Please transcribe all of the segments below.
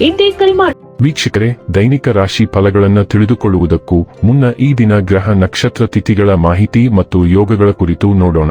ಇಂದೇ ಕರೆ ಮಾಡಿ ವೀಕ್ಷಕರೇ, ದೈನಿಕ ರಾಶಿ ಫಲಗಳನ್ನು ತಿಳಿದುಕೊಳ್ಳುವುದಕ್ಕೂ ಮುನ್ನ ಈ ದಿನ ಗ್ರಹ ನಕ್ಷತ್ರ ತಿಥಿಗಳ ಮಾಹಿತಿ ಮತ್ತು ಯೋಗಗಳ ಕುರಿತು ನೋಡೋಣ.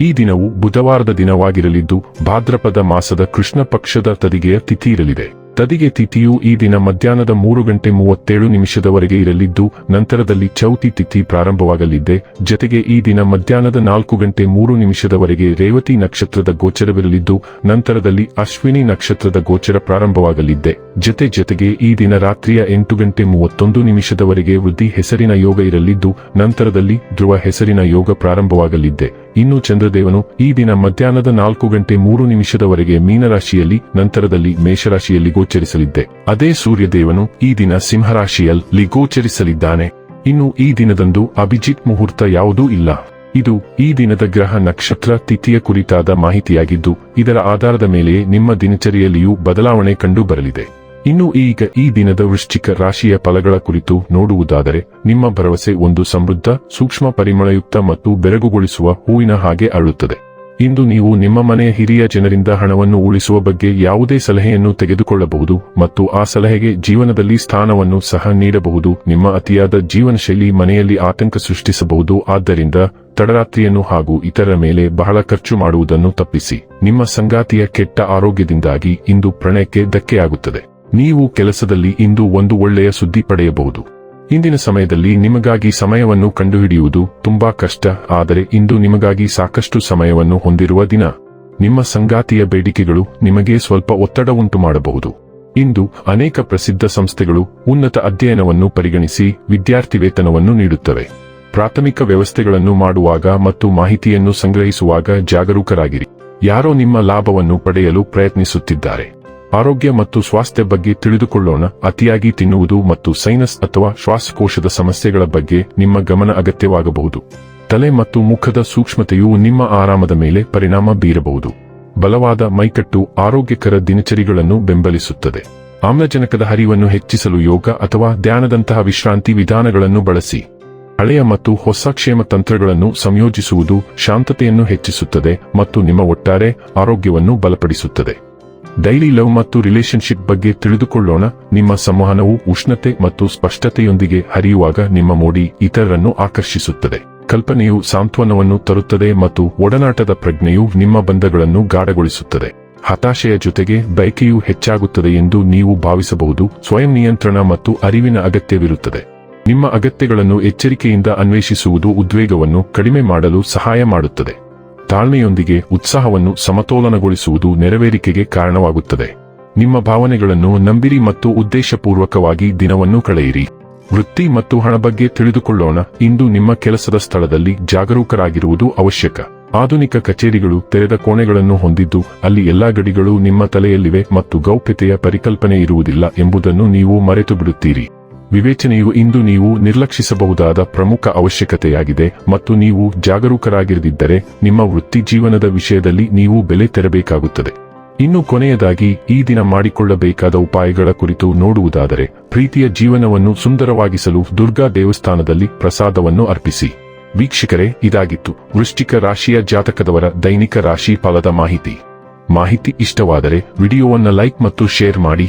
ಈ ದಿನವು ಬುಧವಾರದ ದಿನವಾಗಿರಲಿದ್ದು, ಭಾದ್ರಪದ ಮಾಸದ ಕೃಷ್ಣ ಪಕ್ಷದ ತದಿಗೆಯ ತಿಥಿ ಇರಲಿದೆ. ತದಿಗೆ ತಿಥಿಯು ಈ ದಿನ ಮಧ್ಯಾಹ್ನದ ಮೂರು ಗಂಟೆ ಮೂವತ್ತೇಳು ನಿಮಿಷದವರೆಗೆ ಇರಲಿದ್ದು, ನಂತರದಲ್ಲಿ ಚೌತಿ ತಿಥಿ ಪ್ರಾರಂಭವಾಗಲಿದೆ. ಜತೆಗೆ ಈ ದಿನ ಮಧ್ಯಾಹ್ನದ ನಾಲ್ಕು ಗಂಟೆ ಮೂರು ನಿಮಿಷದವರೆಗೆ ರೇವತಿ ನಕ್ಷತ್ರದ ಗೋಚರವಿರಲಿದ್ದು, ನಂತರದಲ್ಲಿ ಅಶ್ವಿನಿ ನಕ್ಷತ್ರದ ಗೋಚರ ಪ್ರಾರಂಭವಾಗಲಿದೆ. ಜತೆ ಜತೆಗೆ ಈ ದಿನ ರಾತ್ರಿಯ ಎಂಟು ಗಂಟೆ ಮೂವತ್ತೊಂದು ನಿಮಿಷದವರೆಗೆ ವೃದ್ಧಿ ಹೆಸರಿನ ಯೋಗ ಇರಲಿದ್ದು, ನಂತರದಲ್ಲಿ ಧ್ರುವ ಹೆಸರಿನ ಯೋಗ ಪ್ರಾರಂಭವಾಗಲಿದೆ. ಇನ್ನು ಚಂದ್ರದೇವನು ಈ ದಿನ ಮಧ್ಯಾಹ್ನದ ನಾಲ್ಕು ಗಂಟೆ ಮೂರು ನಿಮಿಷದವರೆಗೆ ಮೀನರಾಶಿಯಲ್ಲಿ, ನಂತರದಲ್ಲಿ ಮೇಷರಾಶಿಯಲ್ಲಿ ಗೋಚರಿಸಲಿದ್ದೆ. ಅದೇ ಸೂರ್ಯದೇವನು ಈ ದಿನ ಸಿಂಹರಾಶಿಯಲ್ಲಿ ಗೋಚರಿಸಲಿದ್ದಾನೆ. ಇನ್ನು ಈ ದಿನದಂದು ಅಭಿಜಿತ್ ಮುಹೂರ್ತ ಯಾವುದೂ ಇಲ್ಲ. ಇದು ಈ ದಿನದ ಗ್ರಹ ನಕ್ಷತ್ರ ತಿಥಿಯ ಕುರಿತಾದ ಮಾಹಿತಿಯಾಗಿದ್ದು, ಇದರ ಆಧಾರದ ಮೇಲೆಯೇ ನಿಮ್ಮ ದಿನಚರಿಯಲ್ಲಿಯೂ ಬದಲಾವಣೆ ಕಂಡು ಬರಲಿದೆ. ಇನ್ನು ಈಗ ಈ ದಿನದ ವೃಶ್ಚಿಕ ರಾಶಿಯ ಫಲಗಳ ಕುರಿತು ನೋಡುವುದಾದರೆ, ನಿಮ್ಮ ಭರವಸೆ ಒಂದು ಸಮೃದ್ಧ, ಸೂಕ್ಷ್ಮ ಪರಿಮಳಯುಕ್ತ ಮತ್ತು ಬೆರಗುಗೊಳಿಸುವ ಹೂವಿನ ಹಾಗೆ ಅರಳುತ್ತದೆ. ಇಂದು ನೀವು ನಿಮ್ಮ ಮನೆಯ ಹಿರಿಯ ಜನರಿಂದ ಹಣವನ್ನು ಉಳಿಸುವ ಬಗ್ಗೆ ಯಾವುದೇ ಸಲಹೆಯನ್ನು ತೆಗೆದುಕೊಳ್ಳಬಹುದು ಮತ್ತು ಆ ಸಲಹೆಗೆ ಜೀವನದಲ್ಲಿ ಸ್ಥಾನವನ್ನು ಸಹ ನೀಡಬಹುದು. ನಿಮ್ಮ ಅತಿಯಾದ ಜೀವನ ಶೈಲಿ ಮನೆಯಲ್ಲಿ ಆತಂಕ ಸೃಷ್ಟಿಸಬಹುದು. ಆದ್ದರಿಂದ ತಡರಾತ್ರಿಯನ್ನು ಹಾಗೂ ಇತರ ಮೇಲೆ ಬಹಳ ಖರ್ಚು ಮಾಡುವುದನ್ನು ತಪ್ಪಿಸಿ. ನಿಮ್ಮ ಸಂಗಾತಿಯ ಕೆಟ್ಟ ಆರೋಗ್ಯದಿಂದಾಗಿ ಇಂದು ಪ್ರಣಯಕ್ಕೆ ಧಕ್ಕೆಯಾಗುತ್ತದೆ. ನೀವು ಕೆಲಸದಲ್ಲಿ ಇಂದು ಒಂದು ಒಳ್ಳೆಯ ಸುದ್ದಿ ಪಡೆಯಬಹುದು. ಇಂದಿನ ಸಮಯದಲ್ಲಿ ನಿಮಗಾಗಿ ಸಮಯವನ್ನು ಕಂಡುಹಿಡಿಯುವುದು ತುಂಬಾ ಕಷ್ಟ, ಆದರೆ ಇಂದು ನಿಮಗಾಗಿ ಸಾಕಷ್ಟು ಸಮಯವನ್ನು ಹೊಂದಿರುವ ದಿನ. ನಿಮ್ಮ ಸಂಗಾತಿಯ ಬೇಡಿಕೆಗಳು ನಿಮಗೆ ಸ್ವಲ್ಪ ಒತ್ತಡ ಉಂಟು ಮಾಡಬಹುದು ಇಂದು ಅನೇಕ ಪ್ರಸಿದ್ಧ ಸಂಸ್ಥೆಗಳು ಉನ್ನತ ಅಧ್ಯಯನವನ್ನು ಪರಿಗಣಿಸಿ ವಿದ್ಯಾರ್ಥಿ ವೇತನವನ್ನು ನೀಡುತ್ತವೆ. ಪ್ರಾಥಮಿಕ ವ್ಯವಸ್ಥೆಗಳನ್ನು ಮಾಡುವಾಗ ಮತ್ತು ಮಾಹಿತಿಯನ್ನು ಸಂಗ್ರಹಿಸುವಾಗ ಜಾಗರೂಕರಾಗಿರಿ. ಯಾರೋ ನಿಮ್ಮ ಲಾಭವನ್ನು ಪಡೆಯಲು ಪ್ರಯತ್ನಿಸುತ್ತಿದ್ದಾರೆ. ಆರೋಗ್ಯ ಮತ್ತು ಸ್ವಾಸ್ಥ್ಯ ಬಗ್ಗೆ ತಿಳಿದುಕೊಳ್ಳೋಣ. ಅತಿಯಾಗಿ ತಿನ್ನುವುದು ಮತ್ತು ಸೈನಸ್ ಅಥವಾ ಶ್ವಾಸಕೋಶದ ಸಮಸ್ಯೆಗಳ ಬಗ್ಗೆ ನಿಮ್ಮ ಗಮನ ಅಗತ್ಯವಾಗಬಹುದು. ತಲೆ ಮತ್ತು ಮುಖದ ಸೂಕ್ಷ್ಮತೆಯು ನಿಮ್ಮ ಆರಾಮದ ಮೇಲೆ ಪರಿಣಾಮ ಬೀರಬಹುದು. ಬಲವಾದ ಮೈಕಟ್ಟು ಆರೋಗ್ಯಕರ ದಿನಚರಿಗಳನ್ನು ಬೆಂಬಲಿಸುತ್ತದೆ. ಆಮ್ಲಜನಕದ ಹರಿವನ್ನು ಹೆಚ್ಚಿಸಲು ಯೋಗ ಅಥವಾ ಧ್ಯಾನದಂತಹ ವಿಶ್ರಾಂತಿ ವಿಧಾನಗಳನ್ನು ಬಳಸಿ. ಹಳೆಯ ಮತ್ತು ಹೊಸ ಕ್ಷೇಮ ತಂತ್ರಗಳನ್ನು ಸಂಯೋಜಿಸುವುದು ಶಾಂತತೆಯನ್ನು ಹೆಚ್ಚಿಸುತ್ತದೆ ಮತ್ತು ನಿಮ್ಮ ಒಟ್ಟಾರೆ ಆರೋಗ್ಯವನ್ನು ಬಲಪಡಿಸುತ್ತದೆ. ಡೈಲಿ ಲವ್ ಮತ್ತು ರಿಲೇಶನ್ಶಿಪ್ ಬಗ್ಗೆ ತಿಳಿದುಕೊಳ್ಳೋಣ. ನಿಮ್ಮ ಸಂವಹನವು ಉಷ್ಣತೆ ಮತ್ತು ಸ್ಪಷ್ಟತೆಯೊಂದಿಗೆ ಹರಿಯುವಾಗ ನಿಮ್ಮ ಮೋಡಿ ಇತರರನ್ನು ಆಕರ್ಷಿಸುತ್ತದೆ. ಕಲ್ಪನೆಯು ಸಾಂತ್ವನವನ್ನು ತರುತ್ತದೆ ಮತ್ತು ಒಡನಾಟದ ಪ್ರಜ್ಞೆಯು ನಿಮ್ಮ ಬಂಧಗಳನ್ನು ಗಾಢಗೊಳಿಸುತ್ತದೆ. ಹತಾಶೆಯ ಜೊತೆಗೆ ಬಯಕೆಯು ಹೆಚ್ಚಾಗುತ್ತದೆ ಎಂದು ನೀವು ಭಾವಿಸಬಹುದು. ಸ್ವಯಂ ನಿಯಂತ್ರಣ ಮತ್ತು ಅರಿವಿನ ಅಗತ್ಯವಿರುತ್ತದೆ. ನಿಮ್ಮ ಅಗತ್ಯಗಳನ್ನು ಎಚ್ಚರಿಕೆಯಿಂದ ಅನ್ವೇಷಿಸುವುದು ಉದ್ವೇಗವನ್ನು ಕಡಿಮೆ ಮಾಡಲು ಸಹಾಯ ಮಾಡುತ್ತದೆ. ತಾಳ್ಮೆಯೊಂದಿಗೆ ಉತ್ಸಾಹವನ್ನು ಸಮತೋಲನಗೊಳಿಸುವುದು ನೆರವೇರಿಕೆಗೆ ಕಾರಣವಾಗುತ್ತದೆ. ನಿಮ್ಮ ಭಾವನೆಗಳನ್ನು ನಂಬಿರಿ ಮತ್ತು ಉದ್ದೇಶಪೂರ್ವಕವಾಗಿ ದಿನವನ್ನು ಕಳೆಯಿರಿ. ವೃತ್ತಿ ಮತ್ತು ಹಣ ಬಗ್ಗೆ ತಿಳಿದುಕೊಳ್ಳೋಣ. ಇಂದು ನಿಮ್ಮ ಕೆಲಸದ ಸ್ಥಳದಲ್ಲಿ ಜಾಗರೂಕರಾಗಿರುವುದು ಅವಶ್ಯಕ. ಆಧುನಿಕ ಕಚೇರಿಗಳು ತೆರೆದ ಕೋಣೆಗಳನ್ನು ಹೊಂದಿದ್ದು, ಅಲ್ಲಿ ಎಲ್ಲಾ ಗಡಿಗಳು ನಿಮ್ಮ ತಲೆಯಲ್ಲಿವೆ ಮತ್ತು ಗೌಪ್ಯತೆಯ ಪರಿಕಲ್ಪನೆ ಇರುವುದಿಲ್ಲ ಎಂಬುದನ್ನು ನೀವು ಮರೆತು ಬಿಡುತ್ತೀರಿ ವಿವೇಚನೆಯು ಇಂದು ನೀವು ನಿರ್ಲಕ್ಷಿಸಬಹುದಾದ ಪ್ರಮುಖ ಅವಶ್ಯಕತೆಯಾಗಿದೆ ಮತ್ತು ನೀವು ಜಾಗರೂಕರಾಗಿರದಿದ್ದರೆ ನಿಮ್ಮ ವೃತ್ತಿ ಜೀವನದ ವಿಷಯದಲ್ಲಿ ನೀವು ಬೆಲೆ ತೆರಬೇಕಾಗುತ್ತದೆ. ಇನ್ನು ಕೊನೆಯದಾಗಿ, ಈ ದಿನ ಮಾಡಿಕೊಳ್ಳಬೇಕಾದ ಉಪಾಯಗಳ ಕುರಿತು ನೋಡುವುದಾದರೆ, ಪ್ರೀತಿಯ ಜೀವನವನ್ನು ಸುಂದರವಾಗಿಸಲು ದುರ್ಗಾ ದೇವಸ್ಥಾನದಲ್ಲಿ ಪ್ರಸಾದವನ್ನು ಅರ್ಪಿಸಿ. ವೀಕ್ಷಕರೇ, ಇದಾಗಿತ್ತು ವೃಶ್ಚಿಕ ರಾಶಿಯ ಜಾತಕದವರ ದೈನಿಕ ರಾಶಿ ಫಲದ ಮಾಹಿತಿ. ಮಾಹಿತಿ ಇಷ್ಟವಾದರೆ ವಿಡಿಯೋವನ್ನು ಲೈಕ್ ಮತ್ತು ಶೇರ್ ಮಾಡಿ.